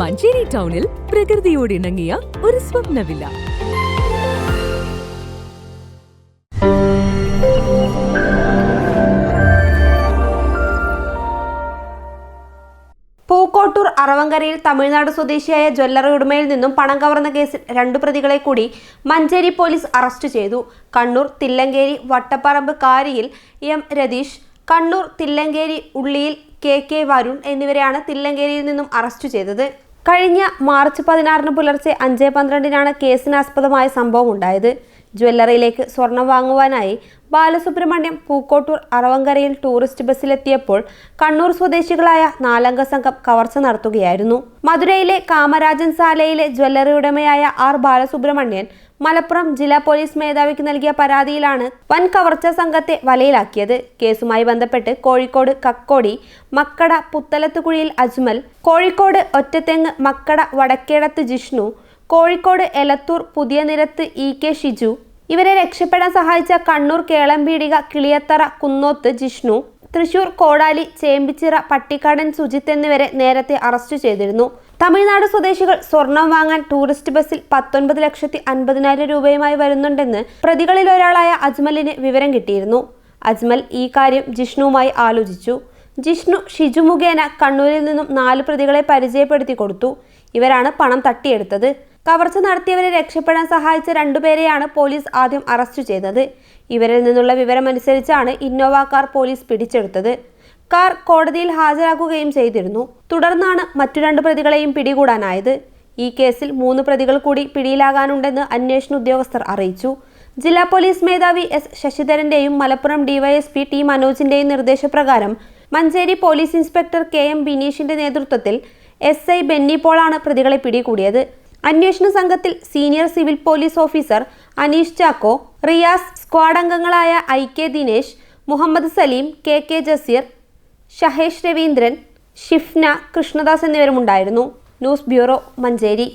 മഞ്ചേരി ടൗണിൽ പ്രകൃതിയോട് ഇണങ്ങിയ ഒരു സ്വപ്നവില്ല. പൂക്കോട്ടൂർ അറവങ്കരയിൽ തമിഴ്നാട് സ്വദേശിയായ ജ്വല്ലറി ഉടമയിൽ നിന്നും പണം കവർന്ന കേസിൽ രണ്ടു പ്രതികളെ കൂടി മഞ്ചേരി പോലീസ് അറസ്റ്റ് ചെയ്തു. കണ്ണൂർ തില്ലങ്കേരി വട്ടപ്പറമ്പ് കാരിയിൽ എം രതീഷ് കണ്ണൂർ തില്ലങ്കേരി ഉള്ളിയിൽ കെ കെ വരുൺ എന്നിവരെയാണ് തില്ലങ്കേരിയിൽ നിന്നും അറസ്റ്റ് ചെയ്തത്. കഴിഞ്ഞ മാർച്ച് പതിനാറിന് പുലർച്ചെ അഞ്ച് പന്ത്രണ്ടിനാണ് കേസിനാസ്പദമായ സംഭവം ഉണ്ടായത് ജ്വല്ലറിയിലേക്ക് സ്വർണം വാങ്ങുവാനായി ബാലസുബ്രഹ്മണ്യം പൂക്കോട്ടൂർ അറവങ്കരയിൽ ടൂറിസ്റ്റ് ബസ്സിലെത്തിയപ്പോൾ കണ്ണൂർ സ്വദേശികളായ നാലംഗ സംഘം കവർച്ച നടത്തുകയായിരുന്നു. മധുരയിലെ കാമരാജൻ സാലയിലെ ജ്വല്ലറി ഉടമയായ ആർ ബാലസുബ്രഹ്മണ്യൻ മലപ്പുറം ജില്ലാ പോലീസ് മേധാവിക്ക് നൽകിയ പരാതിയിലാണ് വൻ കവർച്ച സംഘത്തെ വലയിലാക്കിയത്. കേസുമായി ബന്ധപ്പെട്ട് കോഴിക്കോട് കക്കോടി മക്കട പുത്തലത്തുകുഴിയിൽ അജ്മൽ കോഴിക്കോട് ഒറ്റത്തെങ്ങ് മക്കട വടക്കേടത്ത് ജിഷ്ണു കോഴിക്കോട് എലത്തൂർ പുതിയ നിരത്ത് ഇ കെ ഷിജു. ഇവരെ രക്ഷപ്പെടാൻ സഹായിച്ച കണ്ണൂർ കേളമ്പീടിക കിളിയത്തറ കുന്നോത്ത് ജിഷ്ണു. തൃശൂർ കോടാലി ചേമ്പിച്ചിറ പട്ടിക്കാടൻ സുജിത്ത് എന്നിവരെ നേരത്തെ അറസ്റ്റ് ചെയ്തിരുന്നു. തമിഴ്നാട് സ്വദേശികൾ സ്വർണം വാങ്ങാൻ ടൂറിസ്റ്റ് ബസ്സിൽ പത്തൊൻപത് ലക്ഷത്തി അൻപതിനായിരം രൂപയുമായി വരുന്നുണ്ടെന്ന് പ്രതികളിൽ ഒരാളായ അജ്മലിന് വിവരം കിട്ടിയിരുന്നു. അജ്മൽ ഈ കാര്യം ജിഷ്ണുവുമായി ആലോചിച്ചു. ജിഷ്ണു ഷിജു മുഖേന കണ്ണൂരിൽ നിന്നും നാല് പ്രതികളെ പരിചയപ്പെടുത്തി കൊടുത്തു. ഇവരാണ് പണം തട്ടിയെടുത്തത്. കവർച്ച നടത്തിയവരെ രക്ഷപ്പെടാൻ സഹായിച്ച രണ്ടുപേരെയാണ് പോലീസ് ആദ്യം അറസ്റ്റ് ചെയ്തത്. ഇവരിൽ നിന്നുള്ള വിവരമനുസരിച്ചാണ് ഇന്നോവ കാർ പോലീസ് പിടിച്ചെടുത്തത്. കാർ കോടതിയിൽ ഹാജരാക്കുകയും ചെയ്തിരുന്നു. തുടർന്നാണ് മറ്റു രണ്ട് പ്രതികളെയും പിടികൂടാനായത്. ഈ കേസിൽ മൂന്ന് പ്രതികൾ കൂടി പിടിയിലാകാനുണ്ടെന്ന് അന്വേഷണ ഉദ്യോഗസ്ഥർ അറിയിച്ചു. ജില്ലാ പോലീസ് മേധാവി എസ് ശശിധരന്റെയും മലപ്പുറം ഡിവൈഎസ്പി ടി മനോജിന്റെയും നിർദ്ദേശപ്രകാരം Manjeri police inspector K M ബിനീഷിന്റെ നേതൃത്വത്തിൽ എസ് ഐ ബെന്നി പോളാണ് പ്രതികളെ പിടികൂടിയത്. അന്വേഷണ സംഘത്തിൽ senior civil police officer Aneesh Chacko Riyas squad അംഗങ്ങളായ I K Dinesh Muhammad Saleem K K Jaseer Shahesh Raveendran Shifna Krishnadas എന്നിവരുമുണ്ടായിരുന്നു. News bureau Manjeri.